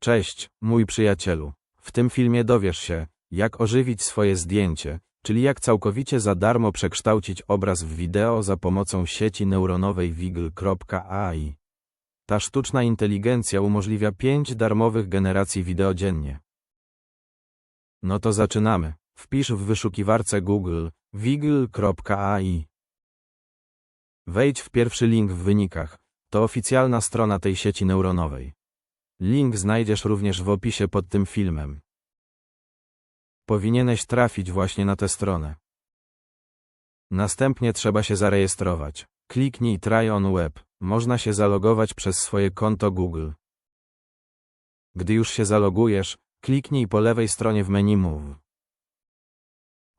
Cześć, mój przyjacielu. W tym filmie dowiesz się, jak ożywić swoje zdjęcie, czyli jak całkowicie za darmo przekształcić obraz w wideo za pomocą sieci neuronowej Wiggle.ai. Ta sztuczna inteligencja umożliwia 5 darmowych generacji wideo dziennie. No to zaczynamy. Wpisz w wyszukiwarce Google wiggle.ai. Wejdź w pierwszy link w wynikach. To oficjalna strona tej sieci neuronowej. Link znajdziesz również w opisie pod tym filmem. Powinieneś trafić właśnie na tę stronę. Następnie trzeba się zarejestrować. Kliknij Try on Web. Można się zalogować przez swoje konto Google. Gdy już się zalogujesz, kliknij po lewej stronie w menu Move.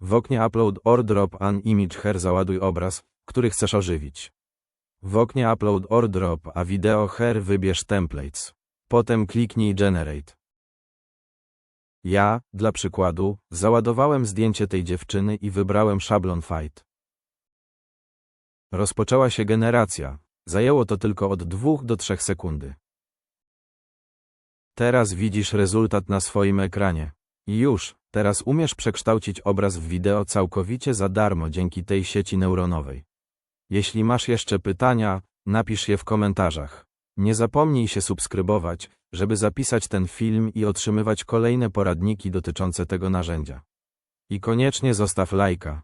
W oknie Upload or Drop an Image Here załaduj obraz, który chcesz ożywić. W oknie Upload or Drop a Video Here wybierz Templates. Potem kliknij Generate. Ja, dla przykładu, załadowałem zdjęcie tej dziewczyny i wybrałem szablon Fight. Rozpoczęła się generacja. Zajęło to tylko od 2 do 3 sekundy. Teraz widzisz rezultat na swoim ekranie. I już, teraz umiesz przekształcić obraz w wideo całkowicie za darmo dzięki tej sieci neuronowej. Jeśli masz jeszcze pytania, napisz je w komentarzach. Nie zapomnij się subskrybować, żeby zapisać ten film i otrzymywać kolejne poradniki dotyczące tego narzędzia. I koniecznie zostaw lajka.